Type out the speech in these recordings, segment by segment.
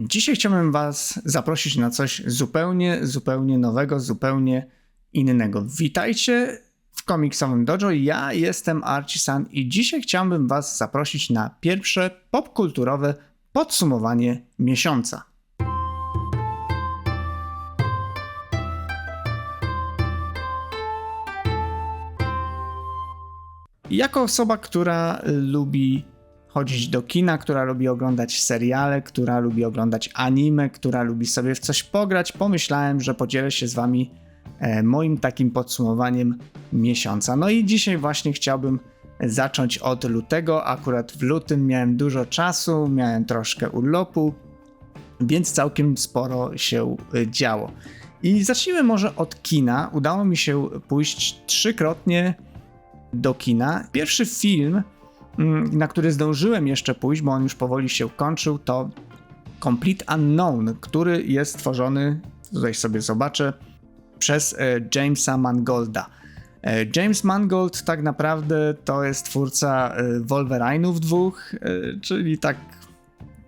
Dzisiaj chciałbym Was zaprosić na coś zupełnie, zupełnie nowego, zupełnie innego. Witajcie w komiksowym dojo. Ja jestem Archisan i dzisiaj chciałbym Was zaprosić na pierwsze popkulturowe podsumowanie miesiąca. Jako osoba, która lubi chodzić do kina, która lubi oglądać seriale, która lubi oglądać anime, która lubi sobie w coś pograć, pomyślałem, że podzielę się z wami e, moim takim podsumowaniem miesiąca. No i dzisiaj właśnie chciałbym zacząć od lutego. Akurat w lutym miałem dużo czasu, miałem troszkę urlopu, więc całkiem sporo się e, działo. I zacznijmy może od kina. Udało mi się pójść trzykrotnie do kina. Pierwszy film, na który zdążyłem jeszcze pójść, bo on już powoli się kończył, to Complete Unknown, który jest tworzony, tutaj sobie zobaczę, przez e, Jamesa Mangolda. E, James Mangold tak naprawdę to jest twórca e, Wolverine'ów dwóch, czyli tak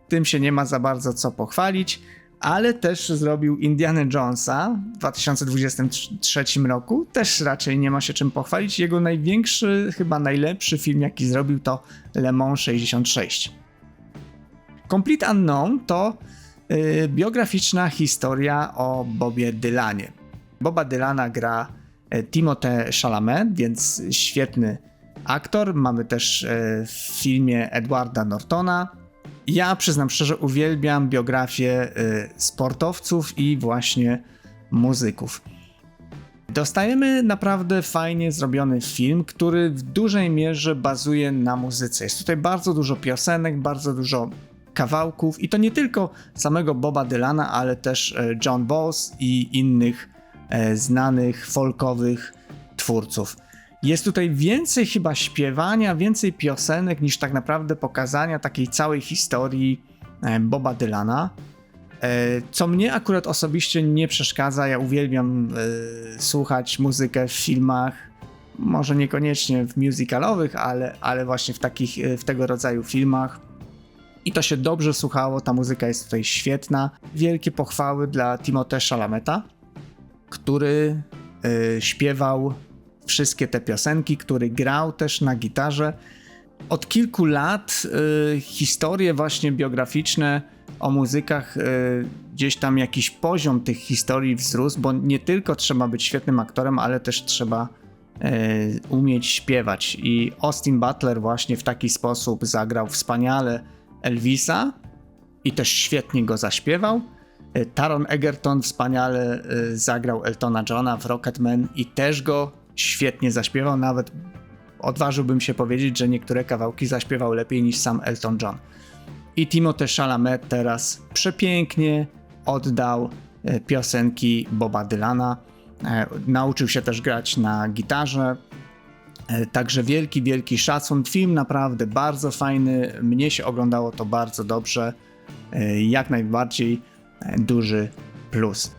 tym się nie ma za bardzo co pochwalić ale też zrobił Indiana Jonesa w 2023 roku. Też raczej nie ma się czym pochwalić. Jego największy, chyba najlepszy film, jaki zrobił, to Le Mans 66. Complete Unknown to yy, biograficzna historia o Bobie Dylanie. Boba Dylana gra y, Timothée Chalamet, więc świetny aktor. Mamy też y, w filmie Edwarda Nortona, ja przyznam szczerze, uwielbiam biografię y, sportowców i właśnie muzyków. Dostajemy naprawdę fajnie zrobiony film, który w dużej mierze bazuje na muzyce. Jest tutaj bardzo dużo piosenek, bardzo dużo kawałków i to nie tylko samego Boba Dylana, ale też y, John Boss i innych y, znanych folkowych twórców. Jest tutaj więcej chyba śpiewania, więcej piosenek niż tak naprawdę pokazania takiej całej historii e, Boba Dylana. E, co mnie akurat osobiście nie przeszkadza, ja uwielbiam e, słuchać muzykę w filmach, może niekoniecznie w musicalowych, ale, ale właśnie w takich, w tego rodzaju filmach. I to się dobrze słuchało, ta muzyka jest tutaj świetna. Wielkie pochwały dla Timothée Chalameta, który śpiewał wszystkie te piosenki, który grał też na gitarze. Od kilku lat y, historie właśnie biograficzne o muzykach, y, gdzieś tam jakiś poziom tych historii wzrósł, bo nie tylko trzeba być świetnym aktorem, ale też trzeba y, umieć śpiewać. I Austin Butler właśnie w taki sposób zagrał wspaniale Elvisa i też świetnie go zaśpiewał. Y, Taron Egerton wspaniale y, zagrał Eltona Johna w Rocketman i też go świetnie zaśpiewał, nawet odważyłbym się powiedzieć, że niektóre kawałki zaśpiewał lepiej niż sam Elton John. I Timothée Chalamet teraz przepięknie oddał e, piosenki Boba Dylana. E, nauczył się też grać na gitarze. E, także wielki, wielki szacun. Film naprawdę bardzo fajny. Mnie się oglądało to bardzo dobrze. Jak najbardziej duży plus.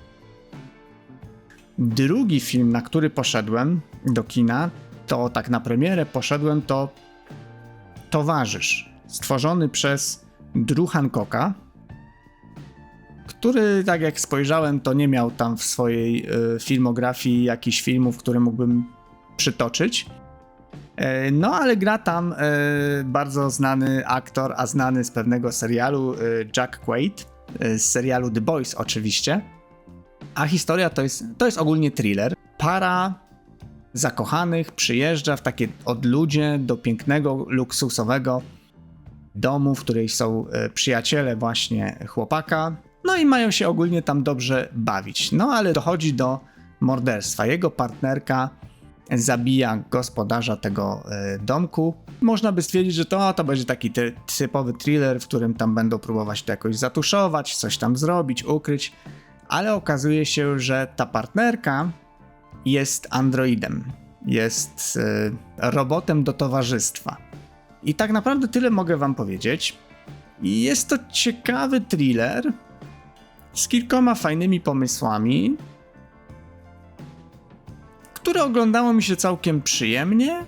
Drugi film, na który poszedłem do kina, to tak na premierę poszedłem to Towarzysz, stworzony przez Drew Hancocka, który, tak jak spojrzałem, to nie miał tam w swojej y, filmografii jakichś filmów, które mógłbym przytoczyć. E, no, ale gra tam e, bardzo znany aktor, a znany z pewnego serialu Jack Quaid, z serialu The Boys oczywiście. A historia to jest, to jest ogólnie thriller. Para zakochanych przyjeżdża w takie odludzie do pięknego, luksusowego domu, w której są e, przyjaciele właśnie chłopaka. No i mają się ogólnie tam dobrze bawić. No ale dochodzi do morderstwa. Jego partnerka zabija gospodarza tego e, domku. Można by stwierdzić, że to, to będzie taki ty typowy thriller, w którym tam będą próbować to jakoś zatuszować, coś tam zrobić, ukryć ale okazuje się, że ta partnerka jest androidem, jest y, robotem do towarzystwa. I tak naprawdę tyle mogę wam powiedzieć. Jest to ciekawy thriller z kilkoma fajnymi pomysłami, które oglądało mi się całkiem przyjemnie,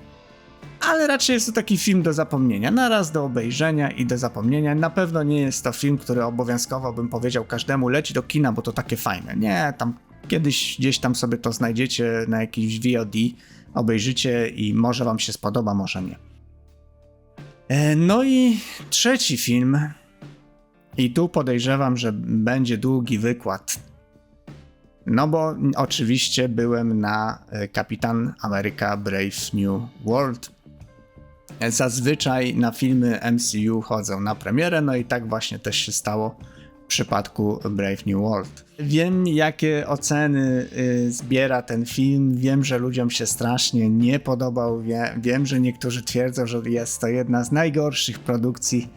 ale raczej jest to taki film do zapomnienia. Na raz do obejrzenia i do zapomnienia. Na pewno nie jest to film, który obowiązkowo bym powiedział każdemu leć do kina, bo to takie fajne. Nie, tam kiedyś gdzieś tam sobie to znajdziecie na jakiś VOD, obejrzycie i może wam się spodoba, może nie. E, No i trzeci film. I tu podejrzewam, że będzie długi wykład. No bo oczywiście byłem na e, Kapitan Ameryka Brave New World. Zazwyczaj na filmy MCU chodzą na premierę, no i tak właśnie też się stało w przypadku Brave New World. Wiem, jakie oceny y, zbiera ten film. Wiem, że ludziom się strasznie nie podobał. Wie, wiem, że niektórzy twierdzą, że jest to jedna z najgorszych produkcji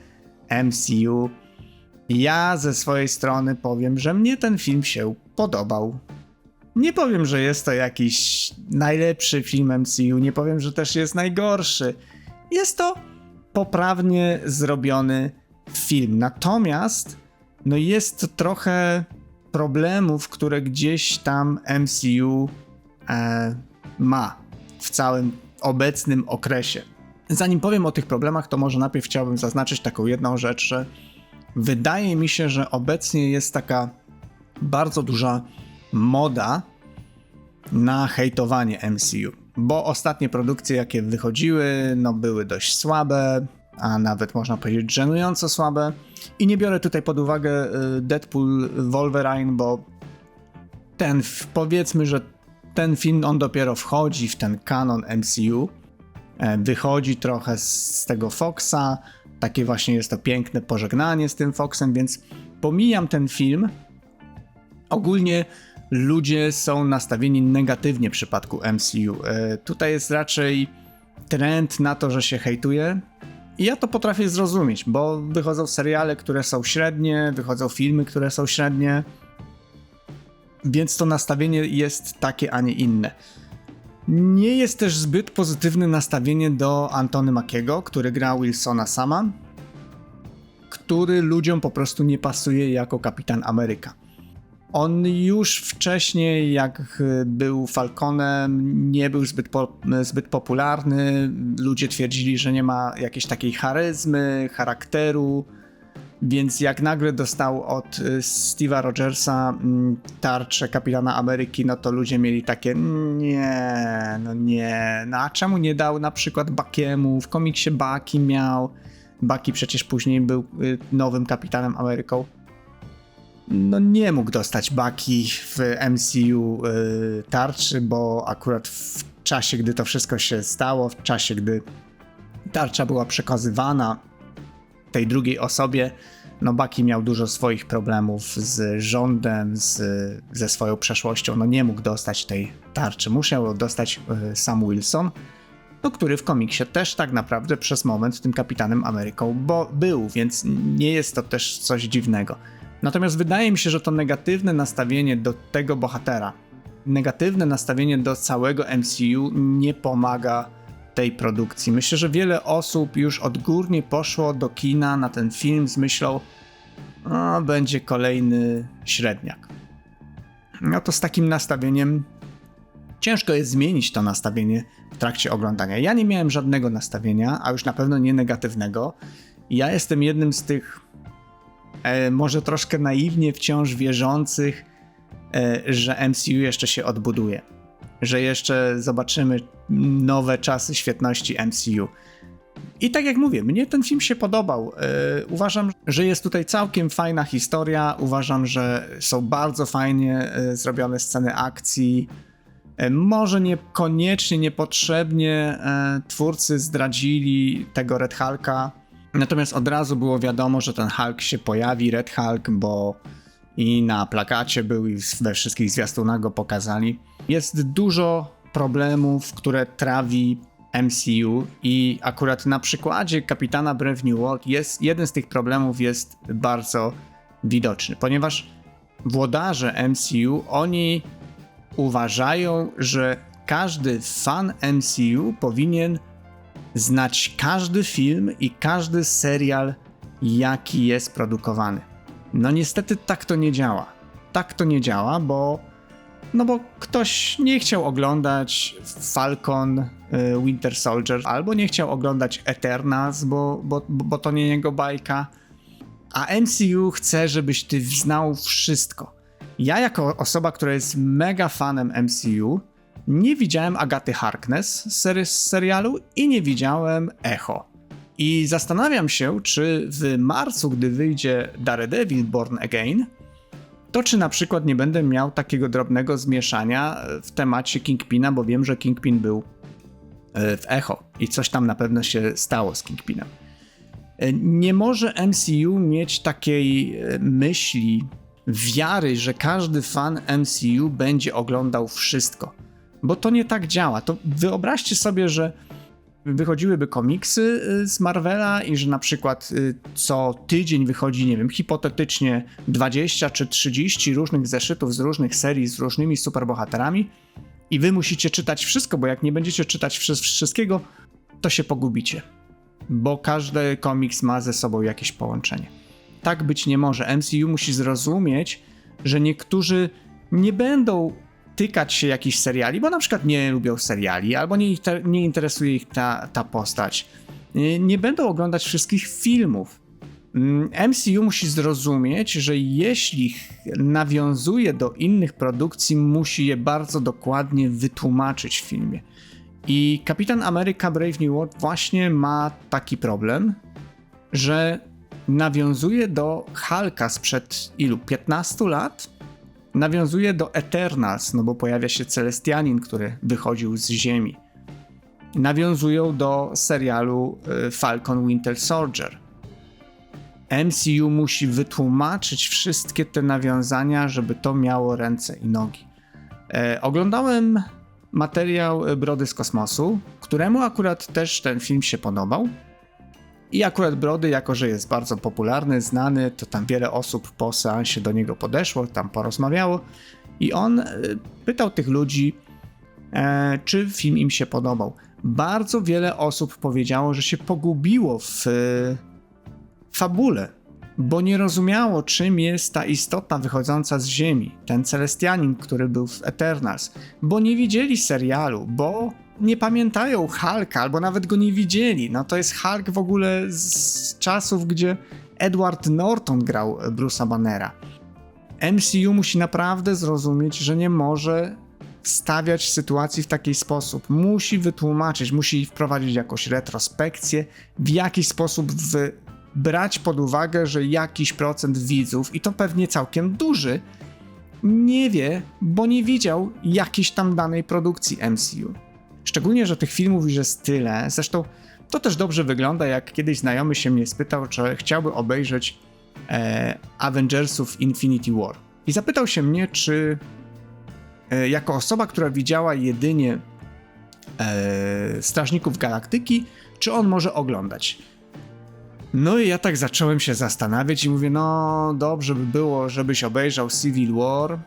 MCU. Ja ze swojej strony powiem, że mnie ten film się podobał. Nie powiem, że jest to jakiś najlepszy film MCU, nie powiem, że też jest najgorszy. Jest to poprawnie zrobiony film. Natomiast no jest trochę problemów, które gdzieś tam MCU e, ma w całym obecnym okresie. Zanim powiem o tych problemach, to może najpierw chciałbym zaznaczyć taką jedną rzecz, że wydaje mi się, że obecnie jest taka bardzo duża moda na hejtowanie MCU, bo ostatnie produkcje, jakie wychodziły, no były dość słabe, a nawet można powiedzieć żenująco słabe. I nie biorę tutaj pod uwagę y, Deadpool Wolverine, bo ten, powiedzmy, że ten film, on dopiero wchodzi w ten kanon MCU, e, wychodzi trochę z tego Foxa, takie właśnie jest to piękne pożegnanie z tym Foxem, więc pomijam ten film. Ogólnie ludzie są nastawieni negatywnie w przypadku MCU. E, Tutaj jest raczej trend na to, że się hejtuje. I ja to potrafię zrozumieć, bo wychodzą seriale, które są średnie, wychodzą filmy, które są średnie. Więc to nastawienie jest takie, a nie inne. Nie jest też zbyt pozytywne nastawienie do Antony Makiego, który gra Wilsona sama, który ludziom po prostu nie pasuje jako kapitan Ameryka. On już wcześniej, jak był Falconem, nie był zbyt, po, zbyt popularny. Ludzie twierdzili, że nie ma jakiejś takiej charyzmy, charakteru. Więc jak nagle dostał od y, Steve'a Rogersa mm, tarczę kapitana Ameryki, no to ludzie mieli takie nie, no nie. No a czemu nie dał na przykład Bakiemu? W komiksie Baki miał. Baki przecież później był y, nowym kapitanem Ameryką no nie mógł dostać Baki w MCU y, tarczy, bo akurat w czasie, gdy to wszystko się stało, w czasie, gdy tarcza była przekazywana tej drugiej osobie, no Baki miał dużo swoich problemów z rządem, z, ze swoją przeszłością, no nie mógł dostać tej tarczy. Musiał dostać y, Sam Wilson, no, który w komiksie też tak naprawdę przez moment tym kapitanem Ameryką bo był, więc nie jest to też coś dziwnego. Natomiast wydaje mi się, że to negatywne nastawienie do tego bohatera, negatywne nastawienie do całego MCU nie pomaga tej produkcji. Myślę, że wiele osób już odgórnie poszło do kina na ten film z myślą, o, będzie kolejny średniak. No to z takim nastawieniem ciężko jest zmienić to nastawienie w trakcie oglądania. Ja nie miałem żadnego nastawienia, a już na pewno nie negatywnego. Ja jestem jednym z tych może troszkę naiwnie wciąż wierzących, e, że MCU jeszcze się odbuduje. Że jeszcze zobaczymy nowe czasy świetności MCU. I tak jak mówię, mnie ten film się podobał. E, uważam, że jest tutaj całkiem fajna historia. Uważam, że są bardzo fajnie e, zrobione sceny akcji. E, może niekoniecznie, niepotrzebnie e, twórcy zdradzili tego Red Hulka, natomiast od razu było wiadomo, że ten Hulk się pojawi, Red Hulk, bo i na plakacie był i we wszystkich zwiastunach go pokazali. Jest dużo problemów, które trawi MCU i akurat na przykładzie Kapitana Brave New World jest, jeden z tych problemów jest bardzo widoczny, ponieważ włodarze MCU, oni uważają, że każdy fan MCU powinien znać każdy film i każdy serial, jaki jest produkowany. No niestety tak to nie działa. Tak to nie działa, bo No bo ktoś nie chciał oglądać Falcon y, Winter Soldier, albo nie chciał oglądać Eternals, bo, bo, bo to nie jego bajka. A MCU chce, żebyś ty znał wszystko. Ja, jako osoba, która jest mega fanem MCU, nie widziałem Agaty Harkness z, z serialu i nie widziałem Echo. I zastanawiam się, czy w marcu, gdy wyjdzie Daredevil Born Again, to czy na przykład nie będę miał takiego drobnego zmieszania w temacie Kingpina, bo wiem, że Kingpin był e, w Echo i coś tam na pewno się stało z Kingpinem. E, nie może MCU mieć takiej e, myśli, wiary, że każdy fan MCU będzie oglądał wszystko, bo to nie tak działa. To wyobraźcie sobie, że wychodziłyby komiksy y, z Marvela i że na przykład y, co tydzień wychodzi, nie wiem, hipotetycznie 20 czy 30 różnych zeszytów z różnych serii z różnymi superbohaterami i wy musicie czytać wszystko, bo jak nie będziecie czytać wszystkiego, to się pogubicie, bo każdy komiks ma ze sobą jakieś połączenie. Tak być nie może. MCU musi zrozumieć, że niektórzy nie będą tykać się jakichś seriali, bo na przykład nie lubią seriali, albo nie, nie interesuje ich ta, ta postać. Nie będą oglądać wszystkich filmów. MCU mm, musi zrozumieć, że jeśli nawiązuje do innych produkcji, musi je bardzo dokładnie wytłumaczyć w filmie. I Kapitan Ameryka Brave New World właśnie ma taki problem, że nawiązuje do Hulka sprzed ilu? 15 lat? Nawiązuje do Eternals, no bo pojawia się Celestianin, który wychodził z Ziemi. Nawiązują do serialu y, Falcon Winter Soldier. MCU musi wytłumaczyć wszystkie te nawiązania, żeby to miało ręce i nogi. E, oglądałem materiał Brody z kosmosu, któremu akurat też ten film się podobał. I akurat Brody, jako że jest bardzo popularny, znany, to tam wiele osób po seansie do niego podeszło, tam porozmawiało i on e, pytał tych ludzi, e, czy film im się podobał. Bardzo wiele osób powiedziało, że się pogubiło w e, fabule, bo nie rozumiało, czym jest ta istota wychodząca z Ziemi, ten Celestianin, który był w Eternals, bo nie widzieli serialu, bo nie pamiętają Hulka, albo nawet go nie widzieli. No to jest Hulk w ogóle z czasów, gdzie Edward Norton grał Bruce'a Bannera. MCU musi naprawdę zrozumieć, że nie może stawiać sytuacji w taki sposób. Musi wytłumaczyć, musi wprowadzić jakąś retrospekcję, w jakiś sposób w, brać pod uwagę, że jakiś procent widzów, i to pewnie całkiem duży, nie wie, bo nie widział jakiejś tam danej produkcji MCU. Szczególnie, że tych filmów już jest tyle. Zresztą to też dobrze wygląda, jak kiedyś znajomy się mnie spytał, czy chciałby obejrzeć e, Avengersów Infinity War. I zapytał się mnie, czy e, jako osoba, która widziała jedynie e, Strażników Galaktyki, czy on może oglądać. No i ja tak zacząłem się zastanawiać i mówię, no dobrze by było, żebyś obejrzał Civil War,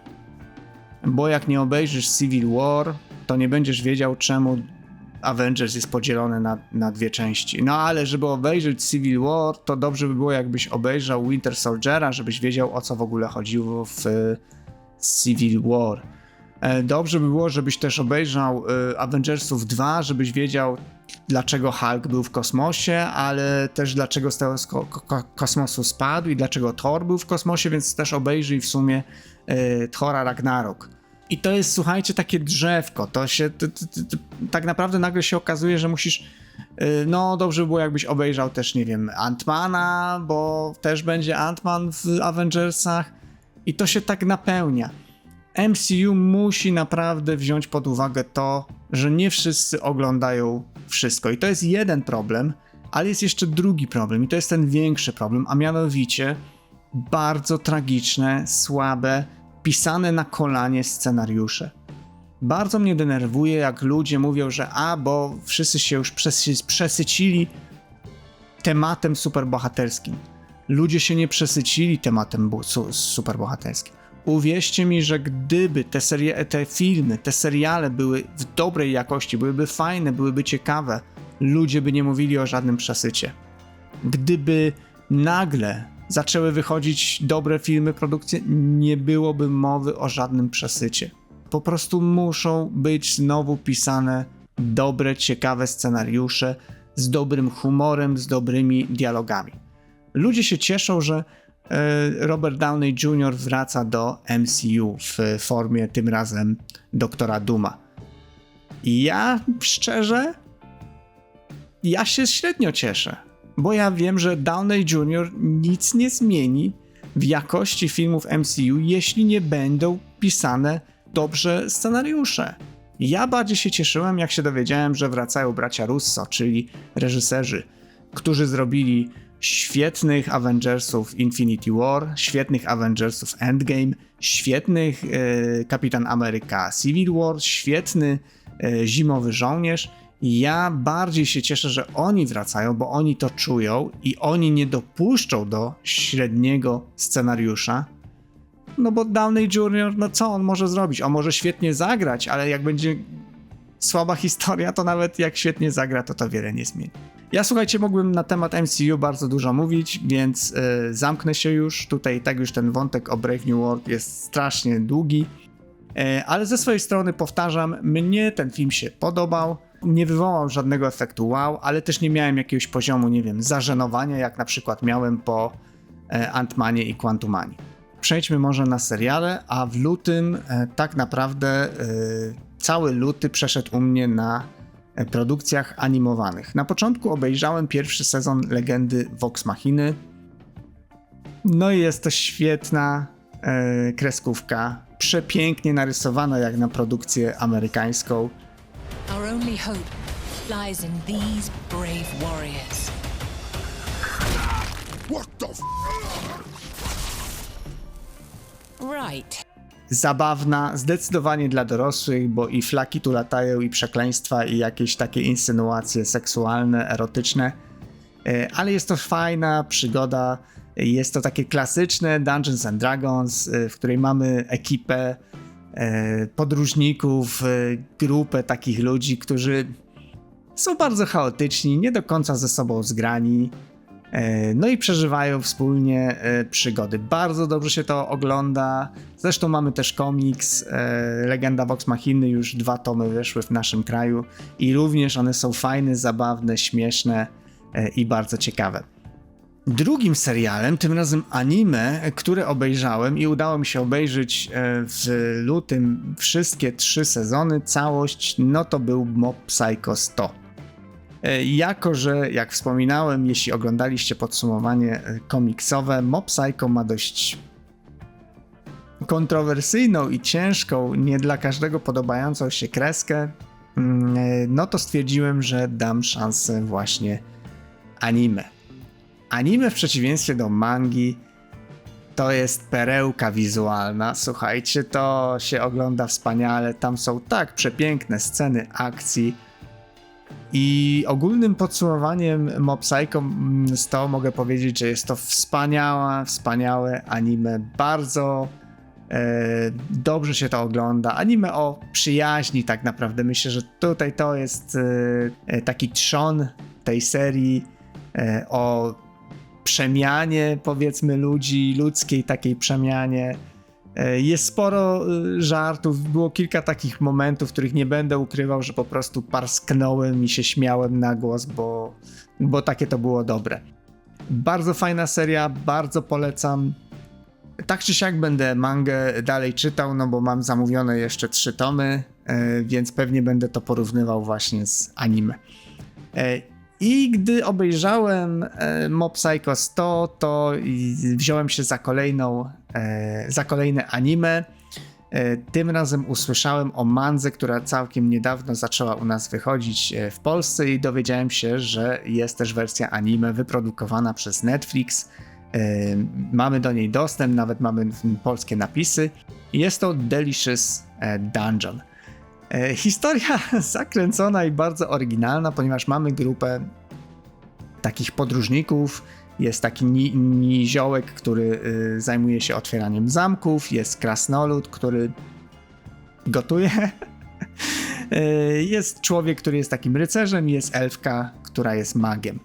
bo jak nie obejrzysz Civil War, to nie będziesz wiedział, czemu Avengers jest podzielony na, na dwie części. No ale żeby obejrzeć Civil War, to dobrze by było, jakbyś obejrzał Winter Soldiera, żebyś wiedział, o co w ogóle chodziło w Civil War. E, dobrze by było, żebyś też obejrzał e, Avengersów 2, żebyś wiedział, dlaczego Hulk był w kosmosie, ale też dlaczego z tego kosmosu spadł i dlaczego Thor był w kosmosie, więc też obejrzyj w sumie e, Thora Ragnarok. I to jest, słuchajcie, takie drzewko. To się tak naprawdę nagle się okazuje, że musisz. Y, no, dobrze by było, jakbyś obejrzał też, nie wiem, Antmana, bo też będzie Antman w Avengersach. I to się tak napełnia. MCU musi naprawdę wziąć pod uwagę to, że nie wszyscy oglądają wszystko. I to jest jeden problem, ale jest jeszcze drugi problem, i to jest ten większy problem, a mianowicie bardzo tragiczne, słabe pisane na kolanie scenariusze. Bardzo mnie denerwuje, jak ludzie mówią, że a, bo wszyscy się już przesycili tematem superbohaterskim. Ludzie się nie przesycili tematem superbohaterskim. Uwierzcie mi, że gdyby te, te filmy, te seriale były w dobrej jakości, byłyby fajne, byłyby ciekawe, ludzie by nie mówili o żadnym przesycie. Gdyby nagle zaczęły wychodzić dobre filmy, produkcje, nie byłoby mowy o żadnym przesycie. Po prostu muszą być znowu pisane dobre, ciekawe scenariusze z dobrym humorem, z dobrymi dialogami. Ludzie się cieszą, że e, Robert Downey Jr. wraca do MCU w formie tym razem doktora Duma. I ja szczerze, ja się średnio cieszę, bo ja wiem, że Downey Jr. nic nie zmieni w jakości filmów MCU, jeśli nie będą pisane dobrze scenariusze. Ja bardziej się cieszyłem, jak się dowiedziałem, że wracają bracia Russo, czyli reżyserzy, którzy zrobili świetnych Avengersów Infinity War, świetnych Avengersów Endgame, świetnych e, Kapitan Ameryka Civil War, świetny e, Zimowy Żołnierz. Ja bardziej się cieszę, że oni wracają, bo oni to czują i oni nie dopuszczą do średniego scenariusza. No bo Downey Jr., no co on może zrobić? On może świetnie zagrać, ale jak będzie słaba historia, to nawet jak świetnie zagra, to to wiele nie zmieni. Ja słuchajcie, mógłbym na temat MCU bardzo dużo mówić, więc yy, zamknę się już. Tutaj tak już ten wątek o Brave New World jest strasznie długi. Yy, ale ze swojej strony powtarzam, mnie ten film się podobał. Nie wywołał żadnego efektu wow, ale też nie miałem jakiegoś poziomu, nie wiem, zażenowania, jak na przykład miałem po e, Ant-Manie i Quantumanie. Przejdźmy może na seriale, a w lutym e, tak naprawdę e, cały luty przeszedł u mnie na produkcjach animowanych. Na początku obejrzałem pierwszy sezon Legendy Vox Machiny. No i jest to świetna kreskówka, przepięknie narysowana jak na produkcję amerykańską. Only hope lies in these brave warriors. What the f? Right. Zabawna, zdecydowanie dla dorosłych, bo i flaki tu latają, i przekleństwa, i jakieś takie insynuacje seksualne, erotyczne. E, Ale jest to fajna przygoda. Jest to takie klasyczne Dungeons and Dragons, e, w której mamy ekipę podróżników, e, grupę takich ludzi, którzy są bardzo chaotyczni, nie do końca ze sobą zgrani. E, No i przeżywają wspólnie e, przygody. Bardzo dobrze się to ogląda. Zresztą mamy też komiks e, Legenda Vox Machiny, już dwa tomy wyszły w naszym kraju i również one są fajne, zabawne, śmieszne e, i bardzo ciekawe. Drugim serialem, tym razem anime, które obejrzałem i udało mi się obejrzeć e, w lutym wszystkie trzy sezony, całość, no to był Mob Psycho 100. E, Jako, że jak wspominałem, jeśli oglądaliście podsumowanie e, komiksowe, Mob Psycho ma dość kontrowersyjną i ciężką, nie dla każdego podobającą się kreskę, mm, no to stwierdziłem, że dam szansę właśnie anime. Anime w przeciwieństwie do mangi to jest perełka wizualna. Słuchajcie, to się ogląda wspaniale. Tam są tak przepiękne sceny akcji. I ogólnym podsumowaniem Mob Psycho mm, 100 mogę powiedzieć, że jest to wspaniała, wspaniałe anime. Bardzo e, dobrze się to ogląda. Anime o przyjaźni tak naprawdę. Myślę, że tutaj to jest e, e, taki trzon tej serii e, o przemianie powiedzmy ludzi, ludzkiej takiej przemianie. E, Jest sporo y, żartów, było kilka takich momentów, których nie będę ukrywał, że po prostu parsknąłem i się śmiałem na głos, bo, bo takie to było dobre. Bardzo fajna seria, bardzo polecam. Tak czy siak będę mangę dalej czytał, no bo mam zamówione jeszcze trzy tomy, e, więc pewnie będę to porównywał właśnie z anime. I gdy obejrzałem e, Mob Psycho 100, to wziąłem się za kolejną, e, za kolejne anime. E, Tym razem usłyszałem o mandze, która całkiem niedawno zaczęła u nas wychodzić w Polsce i dowiedziałem się, że jest też wersja anime wyprodukowana przez Netflix. Mamy do niej dostęp, nawet mamy polskie napisy. Jest to Delicious Dungeon. E, Historia zakręcona i bardzo oryginalna, ponieważ mamy grupę takich podróżników. Jest taki ni- niziołek, który y, zajmuje się otwieraniem zamków. Jest krasnolud, który gotuje. Y, jest człowiek, który jest takim rycerzem. Jest elfka, która jest magiem.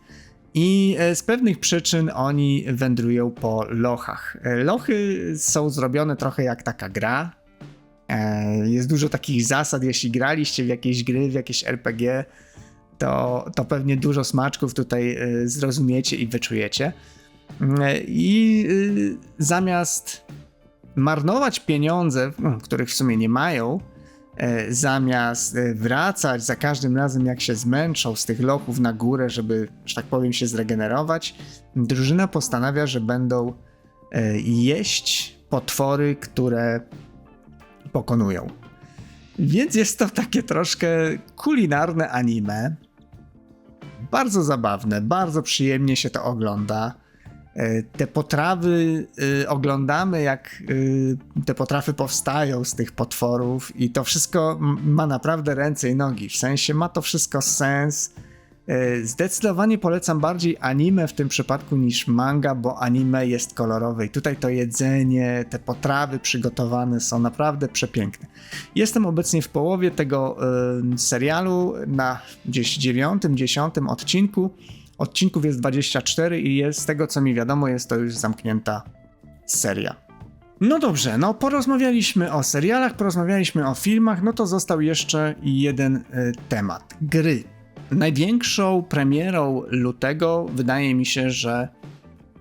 I e, z pewnych przyczyn oni wędrują po lochach. E, Lochy są zrobione trochę jak taka gra, E, Jest dużo takich zasad, jeśli graliście w jakieś gry, w jakieś RPG, to, to pewnie dużo smaczków tutaj e, zrozumiecie i wyczujecie. E, I e, zamiast marnować pieniądze, no, których w sumie nie mają, e, zamiast e, wracać za każdym razem, jak się zmęczą z tych lochów na górę, żeby, że tak powiem, się zregenerować, drużyna postanawia, że będą e, jeść potwory, które pokonują. Więc jest to takie troszkę kulinarne anime. Bardzo zabawne, bardzo przyjemnie się to ogląda. E, Te potrawy y, oglądamy, jak y, te potrawy powstają z tych potworów, i to wszystko ma naprawdę ręce i nogi. W sensie ma to wszystko sens. E, Zdecydowanie polecam bardziej anime w tym przypadku niż manga, bo anime jest kolorowe i tutaj to jedzenie, te potrawy przygotowane są naprawdę przepiękne. Jestem obecnie w połowie tego y, serialu, na gdzieś dziewiątym, dziesiątym odcinku. Odcinków jest 24 i jest, z tego co mi wiadomo, jest to już zamknięta seria. No dobrze, no porozmawialiśmy o serialach, porozmawialiśmy o filmach, no to został jeszcze jeden y, temat. Gry. Największą premierą lutego wydaje mi się, że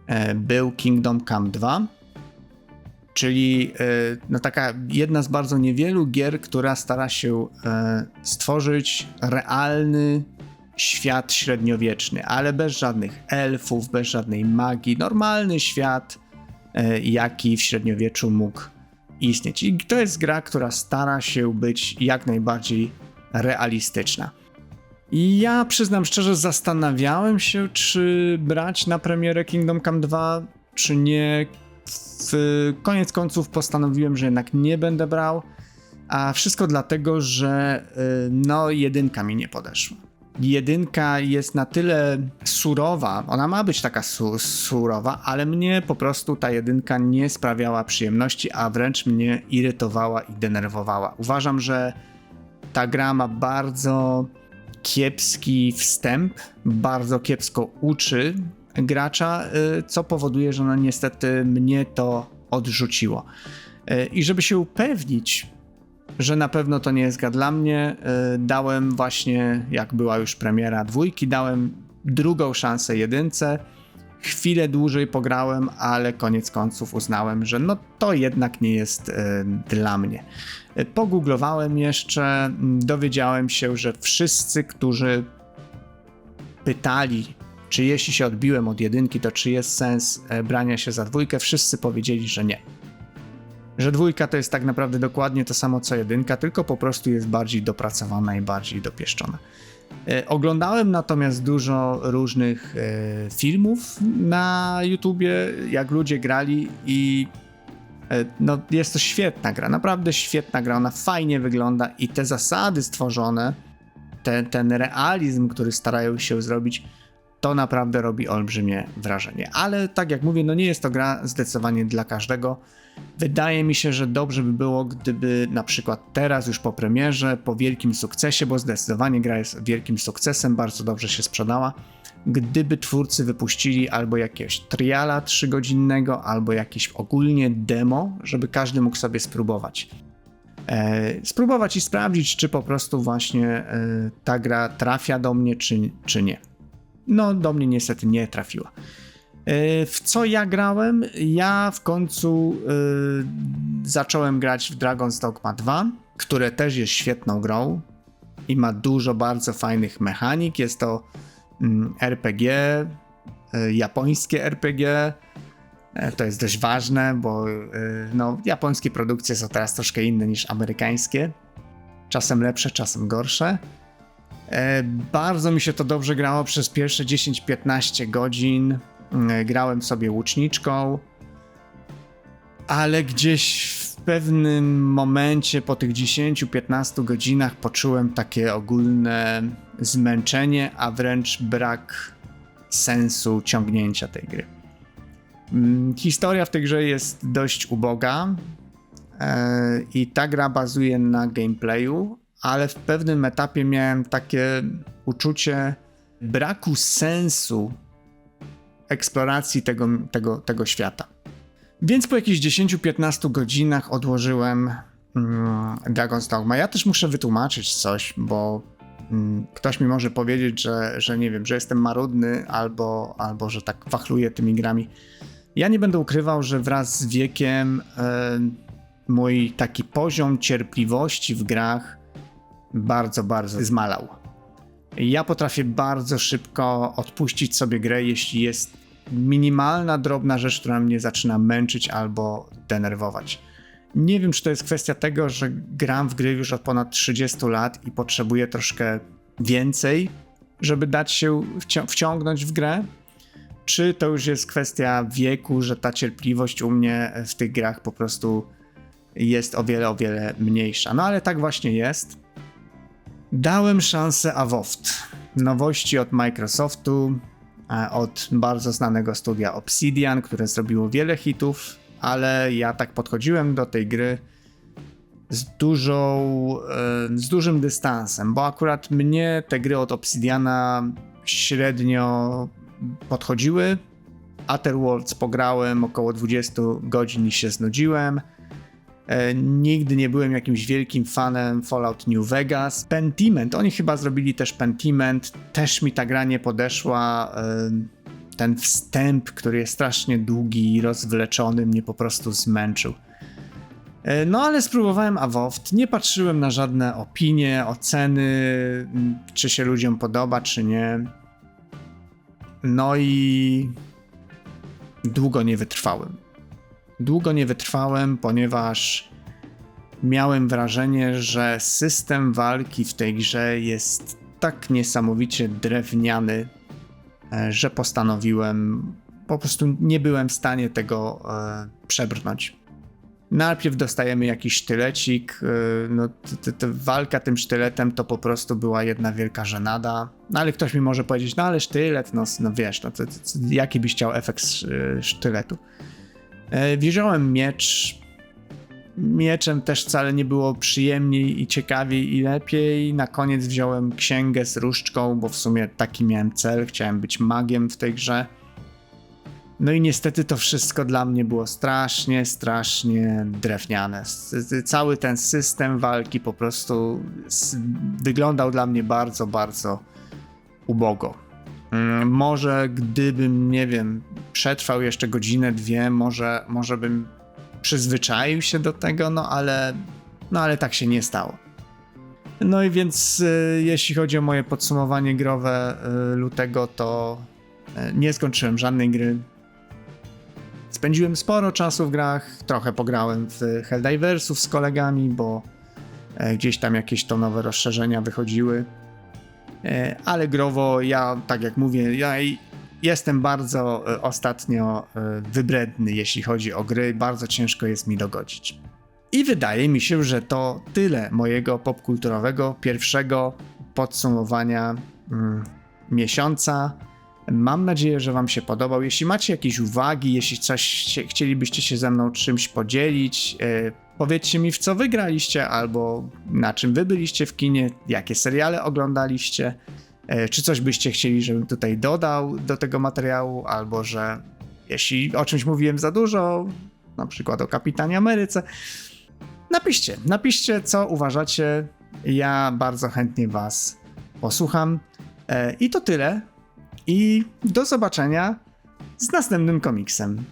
e, był Kingdom Come 2, czyli e, no taka jedna z bardzo niewielu gier, która stara się e, stworzyć realny świat średniowieczny, ale bez żadnych elfów, bez żadnej magii, normalny świat, jaki w średniowieczu mógł istnieć. I to jest gra, która stara się być jak najbardziej realistyczna. I ja przyznam szczerze, zastanawiałem się, czy brać na premierę Kingdom Come 2, czy nie. W koniec końców postanowiłem, że jednak nie będę brał. A wszystko dlatego, że y, no jedynka mi nie podeszła. Jedynka jest na tyle surowa, ona ma być taka su surowa, ale mnie po prostu ta jedynka nie sprawiała przyjemności, a wręcz mnie irytowała i denerwowała. Uważam, że ta gra ma bardzo kiepski wstęp, bardzo kiepsko uczy gracza, y, co powoduje, że no niestety mnie to odrzuciło. Y, I żeby się upewnić, że na pewno to nie jest gra dla mnie, y, dałem właśnie, jak była już premiera dwójki, dałem drugą szansę jedynce. Chwilę dłużej pograłem, ale koniec końców uznałem, że no to jednak nie jest y, dla mnie. Y, Pogooglowałem jeszcze, dowiedziałem się, że wszyscy, którzy pytali, czy jeśli się odbiłem od jedynki, to czy jest sens e, brania się za dwójkę, wszyscy powiedzieli, że nie że dwójka to jest tak naprawdę dokładnie to samo co jedynka, tylko po prostu jest bardziej dopracowana i bardziej dopieszczona. E, Oglądałem natomiast dużo różnych e, filmów na YouTubie, jak ludzie grali i e, no, jest to świetna gra, naprawdę świetna gra, ona fajnie wygląda i te zasady stworzone, te, ten realizm, który starają się zrobić, to naprawdę robi olbrzymie wrażenie. Ale tak jak mówię, no nie jest to gra zdecydowanie dla każdego. Wydaje mi się, że dobrze by było, gdyby na przykład teraz, już po premierze, po wielkim sukcesie, bo zdecydowanie gra jest wielkim sukcesem, bardzo dobrze się sprzedała, gdyby twórcy wypuścili albo jakiegoś triala trzygodzinnego, albo jakieś ogólnie demo, żeby każdy mógł sobie spróbować. E, spróbować i sprawdzić, czy po prostu właśnie e, ta gra trafia do mnie, czy, czy nie. No, do mnie niestety nie trafiła. E, W co ja grałem? Ja w końcu e, zacząłem grać w Dragon's Dogma 2, które też jest świetną grą i ma dużo bardzo fajnych mechanik. Jest to mm, RPG, e, japońskie RPG. To jest dość ważne, bo no, japońskie produkcje są teraz troszkę inne niż amerykańskie. Czasem lepsze, czasem gorsze. Bardzo mi się to dobrze grało przez pierwsze 10-15 godzin. Mm, Grałem sobie łuczniczką, ale gdzieś w pewnym momencie po tych 10-15 godzinach poczułem takie ogólne zmęczenie, a wręcz brak sensu ciągnięcia tej gry. Mm, Historia w tej grze jest dość uboga e, i ta gra bazuje na gameplayu, ale w pewnym etapie miałem takie uczucie braku sensu eksploracji tego, tego, tego świata. Więc po jakichś 10-15 godzinach odłożyłem mm, Dragon's Dogma. Ja też muszę wytłumaczyć coś, bo mm, ktoś mi może powiedzieć, że, że nie wiem, że jestem marudny albo, albo że tak wachluję tymi grami. Ja nie będę ukrywał, że wraz z wiekiem e, mój taki poziom cierpliwości w grach bardzo, bardzo zmalał. Ja potrafię bardzo szybko odpuścić sobie grę, jeśli jest minimalna, drobna rzecz, która mnie zaczyna męczyć albo denerwować. Nie wiem, czy to jest kwestia tego, że gram w gry już od ponad 30 lat i potrzebuję troszkę więcej, żeby dać się wcią- wciągnąć w grę, czy to już jest kwestia wieku, że ta cierpliwość u mnie w tych grach po prostu jest o wiele, o wiele mniejsza. No ale tak właśnie jest. Dałem szansę Avoft. Nowości od Microsoftu, e, od bardzo znanego studia Obsidian, które zrobiło wiele hitów, ale ja tak podchodziłem do tej gry z dużą, e, z dużym dystansem, bo akurat mnie te gry od Obsidiana średnio podchodziły. Otherworlds pograłem około 20 godzin i się znudziłem. E, Nigdy nie byłem jakimś wielkim fanem Fallout New Vegas. Pentiment, oni chyba zrobili też Pentiment, też mi ta gra nie podeszła. E, Ten wstęp, który jest strasznie długi i rozwleczony, mnie po prostu zmęczył. E, No ale spróbowałem Avoft, nie patrzyłem na żadne opinie, oceny, czy się ludziom podoba, czy nie. No i długo nie wytrwałem. Długo nie wytrwałem, ponieważ miałem wrażenie, że system walki w tej grze jest tak niesamowicie drewniany, e, że postanowiłem, po prostu nie byłem w stanie tego e, przebrnąć. Najpierw dostajemy jakiś sztylecik, e, no walka tym sztyletem to po prostu była jedna wielka żenada. No ale ktoś mi może powiedzieć, no ale sztylet, no, no wiesz, no to, to, to, jaki byś chciał efekt sz- sztyletu? E, Wziąłem miecz. Mieczem też wcale nie było przyjemniej i ciekawiej i lepiej. Na koniec wziąłem księgę z różdżką, bo w sumie taki miałem cel. Chciałem być magiem w tej grze. No i niestety to wszystko dla mnie było strasznie, strasznie drewniane. Cały ten system walki po prostu wyglądał dla mnie bardzo, bardzo ubogo. Mm, Może gdybym, nie wiem, przetrwał jeszcze godzinę, dwie, może, może bym przyzwyczaił się do tego, no ale, no ale tak się nie stało. No i więc y, jeśli chodzi o moje podsumowanie growe y, lutego, to y, nie skończyłem żadnej gry. Spędziłem sporo czasu w grach, trochę pograłem w Helldiversów z kolegami, bo e, gdzieś tam jakieś to nowe rozszerzenia wychodziły. E, ale growo ja, tak jak mówię, ja jestem bardzo e, ostatnio e, wybredny, jeśli chodzi o gry, bardzo ciężko jest mi dogodzić. I wydaje mi się, że to tyle mojego popkulturowego pierwszego podsumowania mm, miesiąca. Mam nadzieję, że Wam się podobał. Jeśli macie jakieś uwagi, jeśli coś chcielibyście się ze mną czymś podzielić, powiedzcie mi, w co wygraliście, albo na czym wy byliście w kinie, jakie seriale oglądaliście, e, czy coś byście chcieli, żebym tutaj dodał do tego materiału, albo że jeśli o czymś mówiłem za dużo, na przykład o Kapitanie Ameryce, napiszcie, napiszcie, co uważacie. Ja bardzo chętnie Was posłucham. E, I to tyle. I do zobaczenia z następnym komiksem.